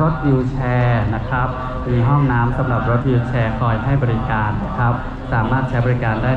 รถวิวแชร์นะครับ มีห้องน้ำสำหรับรถวิวแชร์คอยให้บริการนะครับ สามารถใช้บริการได้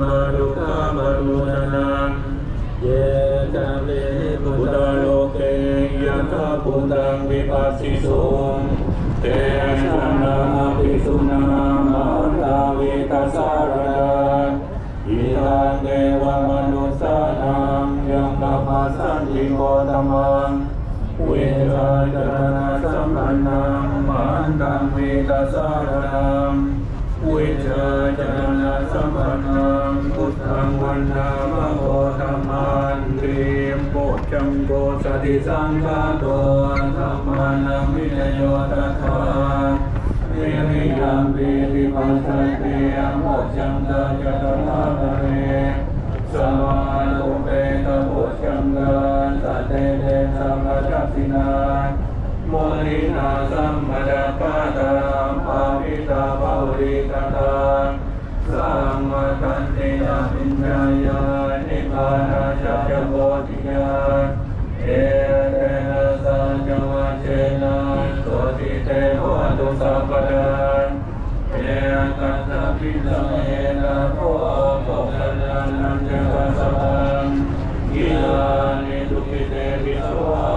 มาดุขบารุณนังเยจาเลพุทธโลกเกยะทาพุทธังวิปัสสิสุงเตชะนาภิสุนามาตาวิตัสสารนังอิทังเทวมนุสสานังยังตปัสสันติโกตมังเวราจรณะสัมปันนังมันตังเวตัสสารนัง วิชาจารณสัมปันนังพุทธังวันนามโกธรรมันเตรียมโพชังโกสติสังฆาโตธรรมานังวินโยตัสสะเมริยังเปริปัสสะเตอะโมจังตะจัตตาภะเรสมาตุเปตโพชังกาสัตเตเตสัมปชัสสินา โมลินาสัมมดาปาตาภาวิตาภาวิกตาสัมมกันติยาปิญญายานิพานาจัจโพธิญาณเอเตนะสัจวัชนะโสติเตโหตุสัพพะเอตัสสะพิสังเอนะโพโภคันลันจะกัสสังกิลานิทุกิเตปิสวะ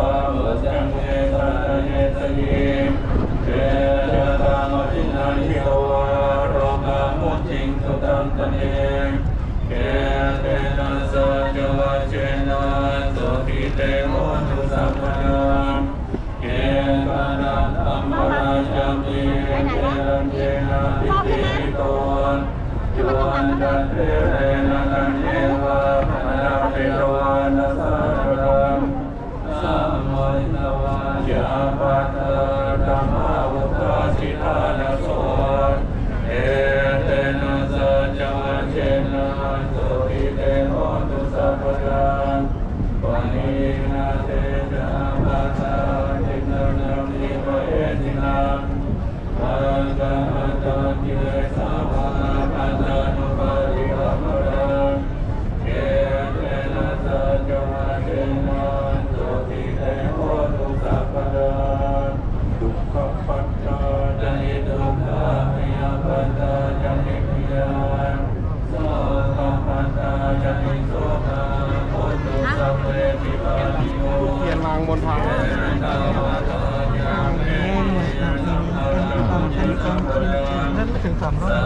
ตั นั่น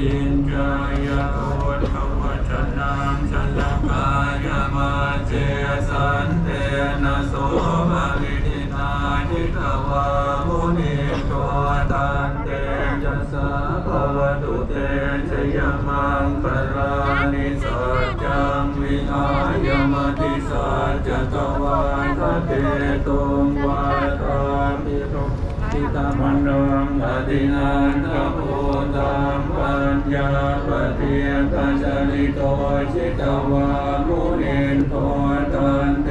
จินจายะโอทวัชนังชลกายมาเจสันเตนะโสภะวิทินาทิตวามุนิโตตันเตจัสสะภวตุเตชยมังคลานิสัจจังวิหายมติสัจจตวาทเตตุงวาตามิโรทิตามันดังอธินัน ชิตวามุนินโตตันเต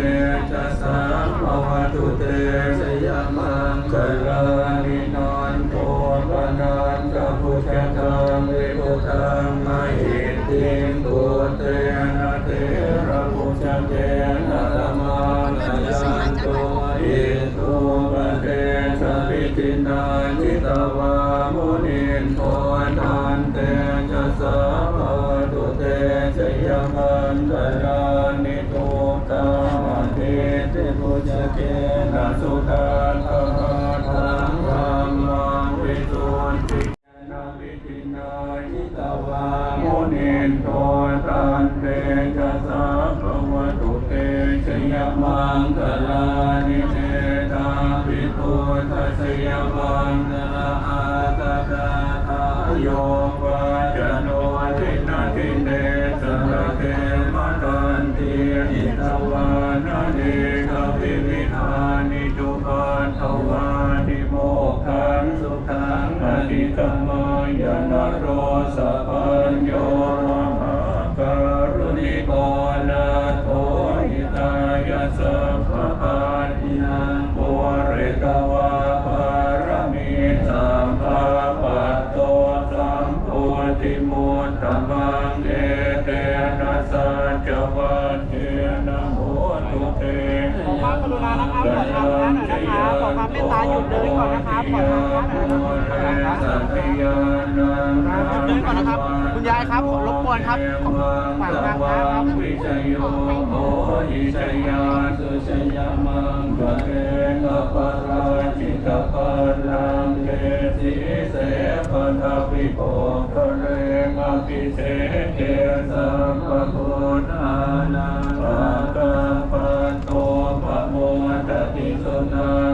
จะสัมภวตุเต สะปัญโยมหาการุณิโกนาโทหิตายะสัพพะปาทินังปุเรตวาปารมีสัมภาปัตโตสัมโพธิมุตตมังเอเตนะสัจวัตเทนะโหตุเตขอความกรุณานะคะขอทางพระหน่อยนะคะขอความเมตตาหยุดเดินก่อนนะคะขอทางพระหน่อยนะคะสัพยา นังหยุดเดินก่อนนะครับ คุณยายครับขอรบกวนครับขอฝากทางพระครับวิชโยโหหิชยาสุชยมังกะเรงอปราชิตปัลลังเกสิเสปัทปิโกกะเรงอภิเศษเกสัมปะพุทธานังอาตาปโตปะโมตติสุนา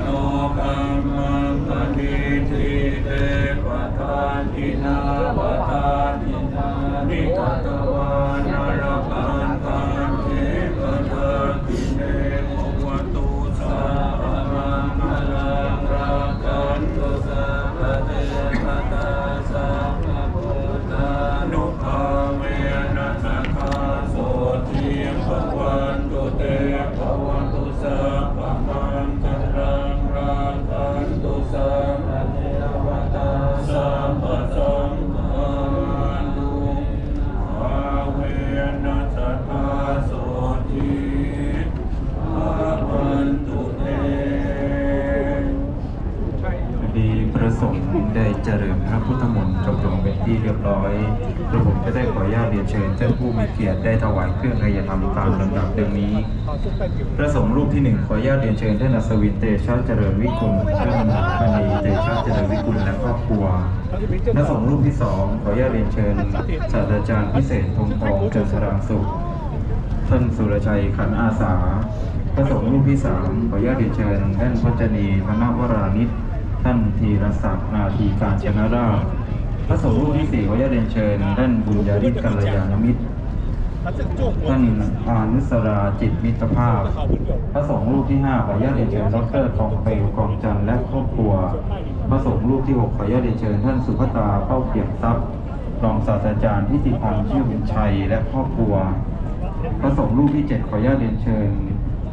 โนกรรมังปฏิทิเตวัฏานินาวัฏาทินานิ เจริญพระพุทธมนต์จบลงเป็นที่เรียบร้อยกระผมจะได้ขออนุญาตเรียนเชิญท่านผู้มีเกียรติได้ถวายเครื่องกายธรรมตามลำดับดังนี้ พระสงฆ์รูปที่หนึ่งขออนุญาตเรียนเชิญท่านอัศวินเตชะเจริญวิกุลท่านมณีเตชะเจริญวิกุลและครอบครัวพระสงฆ์รูปที่สองขออนุญาตเรียนเชิญศาสตราจารย์พิเศษธงทองเจริญสรางสุขท่านสุรชัยขันอาสาพระสงฆ์รูปที่สามขออนุญาตเรียนเชิญท่านพจนีธนวรานิช ท่านธีรศักดิ์นาทีการชนะราชพระสงฆ์รูปที่สี่ขออนุญาตเรียนเชิญท่านบุญญาฤทธิ์กัลยาณมิตร ท่านอานุสราจิตมิตรภาพ พระสงฆ์รูปที่ห้าขออนุญาตเรียนเชิญดรทองเปลวกองจันทร์และครอบครัว พระสงฆ์รูปที่หกขออนุญาตเรียนเชิญท่านสุภตาเป้าเกียรติทรัพย์รองศาสตราจารย์พิติพันธ์ชื่อบุญชัยและครอบครัว พระสงฆ์รูปที่เจ็ดขออนุญาตเรียนเชิญ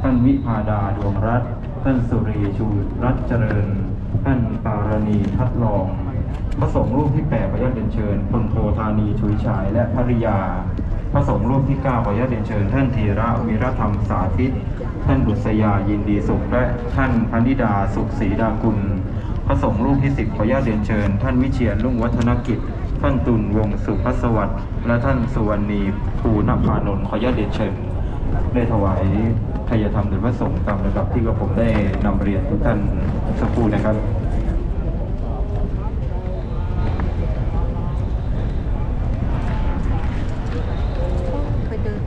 ท่านวิพาดาดวงรัตน์ท่านสุรีชูรัตน์เจริญ ท่านปารณีทัดลอง พระสงฆ์รูปที่แปดขออนุญาตเรียนเชิญพลโทธานีชุยฉายและภริยา พระสงฆ์รูปที่9ขออนุญาตเรียนเชิญ ท่านธีระวิรธรรมสาธิต ท่านบุษยายินดีสุขและท่านพนิดาสุขศรีดากุล พระสงฆ์รูปที่10ขออนุญาตเรียนเชิญ ท่านวิเชียรรุ่งวัฒนกิจ ท่านตุลวงสุพัสวัสดิ์และท่านสุวรรณีภูนภานนท์ขออนุญาตเรียนเชิญได้ถวาย ทายธรรมโดยพระสงฆ์ตามระดับที่กระผมได้นำเรียนทุกท่านสักครู่นะครับ ไปเดิน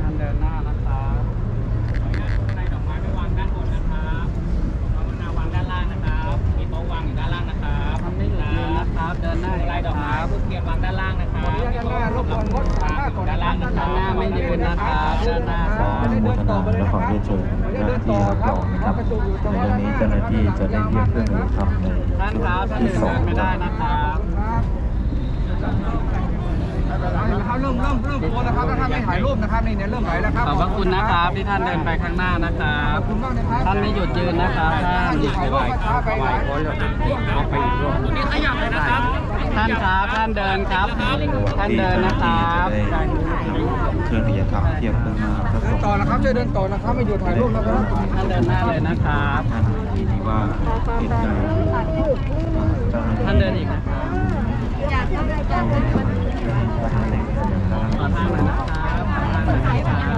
ท่านเดินหน้านะครับในดอกไม้ไปวางด้านบนนะครับเอามะนาววางด้านล่างนะครับ มีโต๊ะวางอยู่ด้านล่างนะครับทำไม่หยุดยืนนะครับ เดินหน้าลายดอกไม้ผู้เทียนวางด้านล่างนะครับ ด้านหน้ารบกวนงด วางอยู่ด้านล่างนะครับ ด้านหน้าไม่ยืนนะครับด้านหน้าครับ ขออนุโมทนาและขอเรียนเชิญหน้าที่รับรองนะครับในเรื่องนี้เจ้าหน้าที่จะได้เรียกเครื่องมือทำใน ท่าน ช่ว ครับ ง ท่าน ที่ เดิน สอง ไม่ได้นะครับเริ่มเริ่มเริ่มโพสนะครับถ้าท่านไม่ถ่ายรูปนะครับนี่เนี่ยเริ่มไหลแล้วครับขอบพระคุณนะครับที่ท่านเดินไปข้างหน้านะครับขอบคุณมากนะครับท่านไม่หยุดยืนนะครับท่านถ่ายรูปก็ช้าไปหลายนี่ขยับเลยนะครับ ท่านครับท่านเดินครับ ท่านเดินนะครับที่จะได้นำ เครื่องพยาธรรมเทียบเครื่องหน้าพระสเดินงฆ์ต่อนะครับช่วยเดินต่อนะครับไม่หยุดถ่ายรูปนะครับท่านเดินหน้าเลยนะครับ ท่านที่ที่ว่าเป็นการเจ้าหน้าที่ท่านเดินอีกนะครับจากเท่าไรจากเท่าไรขอทางหน่อยนะครับขอทางหน่อยนะครับ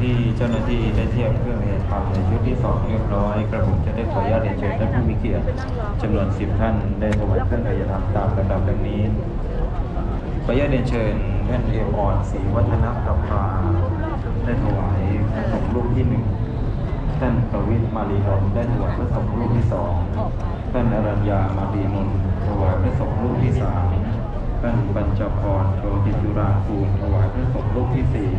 ที่เจ้าหน้าที่ได้เทียบเครื่องเหตุความในชุดที่สองเรียบร้อยกระผมจะได้ขออนุญาตเรียนเชิญท่านผู้มีเกียรติจำนวนสิบท่านได้ถวายเครื่องกายธรรมตามลำดับดังนี้ขออนุญาตเรียนเชิญท่านเอมออนศรีวัฒนประภาได้ถวายพระสงฆ์รูปที่หนึ่งท่านประวิทย์มารีนนท์ได้ถวายพระสงฆ์รูปที่สองท่านอรัญญามารีนนท์ถวายพระสงฆ์รูปที่สามท่านปัญจพรโชติจุราคูลถวายพระสงฆ์รูปที่สี่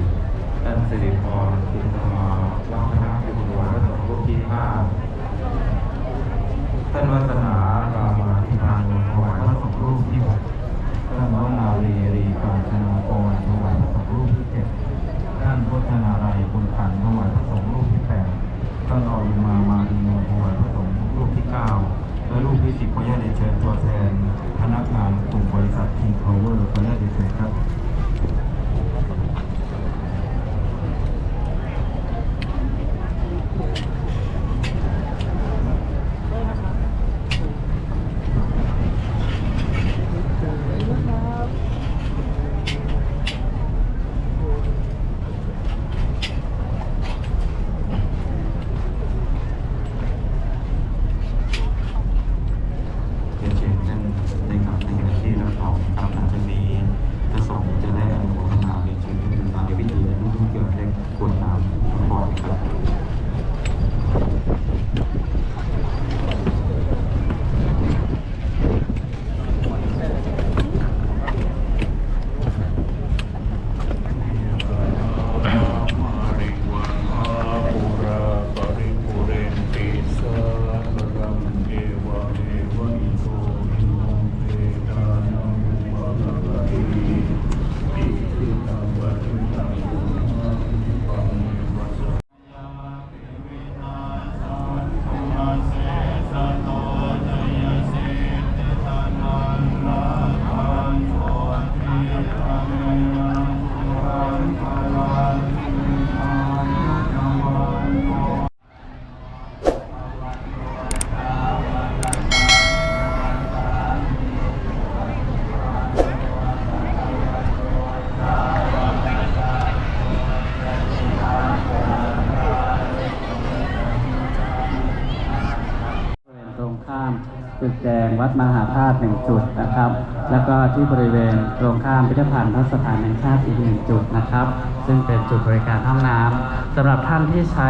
งวัดมหาธาตุหนึ่งจุดนะครับ แล้วก็ที่บริเวณตรงข้ามพิพิธภัณฑ์พระสถานแห่งชาติอีกหนึ่งจุดนะครับ ซึ่งเป็นจุดบริการห้องน้ำสำหรับท่านที่ใช้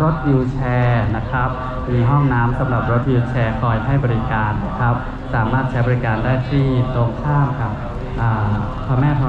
รถวิวแชร์นะครับ มีห้องน้ำสำหรับรถวิวแชร์คอยให้บริการนะครับ สามารถใช้บริการได้ที่ตรงข้ามกับพระแม่ธร